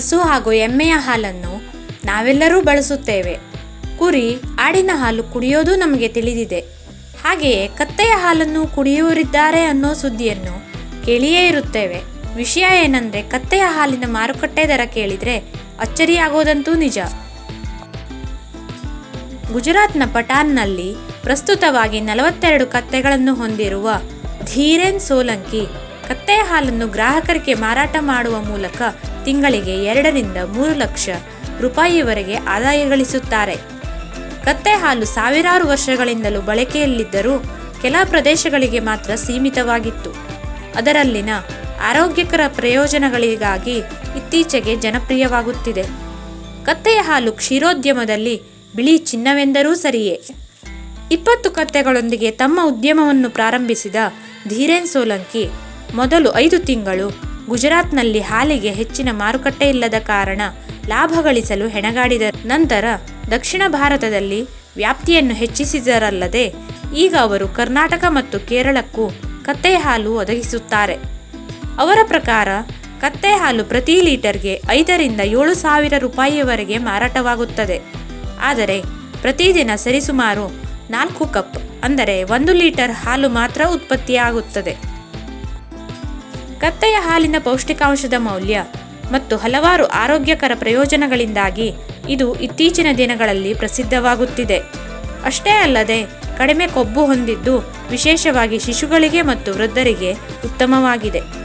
ಹಸು ಹಾಗೂ ಎಮ್ಮೆಯ ಹಾಲನ್ನು ನಾವೆಲ್ಲರೂ ಬಳಸುತ್ತೇವೆ. ಕುರಿ ಆಡಿನ ಹಾಲು ಕುಡಿಯೋದು ನಮಗೆ ತಿಳಿದಿದೆ. ಹಾಗೆಯೇ ಕತ್ತೆಯ ಹಾಲನ್ನು ಕುಡಿಯುವರಿದ್ದಾರೆ ಅನ್ನೋ ಸುದ್ದಿಯನ್ನು ಕೇಳಿಯೇ ಇರುತ್ತೇವೆ. ವಿಷಯ ಏನಂದ್ರೆ ಕತ್ತೆಯ ಹಾಲಿನ ಮಾರುಕಟ್ಟೆ ದರ ಕೇಳಿದ್ರೆ ಅಚ್ಚರಿಯಾಗೋದಂತೂ ನಿಜ. ಗುಜರಾತ್ನ ಪಟಾನ್ನಲ್ಲಿ ಪ್ರಸ್ತುತವಾಗಿ ನಲವತ್ತೆರಡು ಕತ್ತೆಗಳನ್ನು ಹೊಂದಿರುವ ಧೀರೇನ್ ಸೋಲಂಕಿ ಕತ್ತೆಯ ಹಾಲನ್ನು ಗ್ರಾಹಕರಿಗೆ ಮಾರಾಟ ಮಾಡುವ ಮೂಲಕ ತಿಂಗಳಿಗೆ ಎರಡರಿಂದ ಮೂರು ಲಕ್ಷ ರೂಪಾಯಿವರೆಗೆ ಆದಾಯ ಗಳಿಸುತ್ತಾರೆ. ಕತ್ತೆ ಹಾಲು ಸಾವಿರಾರು ವರ್ಷಗಳಿಂದಲೂ ಬಳಕೆಯಲ್ಲಿದ್ದರೂ ಕೆಲ ಪ್ರದೇಶಗಳಿಗೆ ಮಾತ್ರ ಸೀಮಿತವಾಗಿತ್ತು. ಅದರಲ್ಲಿನ ಆರೋಗ್ಯಕರ ಪ್ರಯೋಜನಗಳಿಗಾಗಿ ಇತ್ತೀಚೆಗೆ ಜನಪ್ರಿಯವಾಗುತ್ತಿದೆ. ಕತ್ತೆಯ ಹಾಲು ಕ್ಷೀರೋದ್ಯಮದಲ್ಲಿ ಬಿಳಿ ಚಿನ್ನವೆಂದರೂ ಸರಿಯೇ. ಇಪ್ಪತ್ತು ಕತ್ತೆಗಳೊಂದಿಗೆ ತಮ್ಮ ಉದ್ಯಮವನ್ನು ಪ್ರಾರಂಭಿಸಿದ ಧೀರೇನ್ ಸೋಲಂಕಿ ಮೊದಲು ಐದು ತಿಂಗಳು ಗುಜರಾತ್ನಲ್ಲಿ ಹಾಲಿಗೆ ಹೆಚ್ಚಿನ ಮಾರುಕಟ್ಟೆ ಇಲ್ಲದ ಕಾರಣ ಲಾಭ ಗಳಿಸಲು ಹೆಣಗಾಡಿದ ನಂತರ ದಕ್ಷಿಣ ಭಾರತದಲ್ಲಿ ವ್ಯಾಪ್ತಿಯನ್ನು ಹೆಚ್ಚಿಸಿದರಲ್ಲದೆ ಈಗ ಅವರು ಕರ್ನಾಟಕ ಮತ್ತು ಕೇರಳಕ್ಕೂ ಕತ್ತೆ ಹಾಲು ಒದಗಿಸುತ್ತಾರೆ. ಅವರ ಪ್ರಕಾರ ಕತ್ತೆ ಹಾಲು ಪ್ರತಿ ಲೀಟರ್ಗೆ ಐದರಿಂದ ಏಳು ಸಾವಿರ ರೂಪಾಯಿಯವರೆಗೆ ಮಾರಾಟವಾಗುತ್ತದೆ. ಆದರೆ ಪ್ರತಿದಿನ ಸರಿಸುಮಾರು ನಾಲ್ಕು ಕಪ್ ಅಂದರೆ ಒಂದು ಲೀಟರ್ ಹಾಲು ಮಾತ್ರ ಉತ್ಪತ್ತಿಯಾಗುತ್ತದೆ. ಕತ್ತೆಯ ಹಾಲಿನ ಪೌಷ್ಟಿಕಾಂಶದ ಮೌಲ್ಯ ಮತ್ತು ಹಲವಾರು ಆರೋಗ್ಯಕರ ಪ್ರಯೋಜನಗಳಿಂದಾಗಿ ಇದು ಇತ್ತೀಚಿನ ದಿನಗಳಲ್ಲಿ ಪ್ರಸಿದ್ಧವಾಗುತ್ತಿದೆ. ಅಷ್ಟೇ ಅಲ್ಲದೆ, ಕಡಿಮೆ ಕೊಬ್ಬು ಹೊಂದಿದ್ದು ವಿಶೇಷವಾಗಿ ಶಿಶುಗಳಿಗೆ ಮತ್ತು ವೃದ್ಧರಿಗೆ ಉತ್ತಮವಾಗಿದೆ.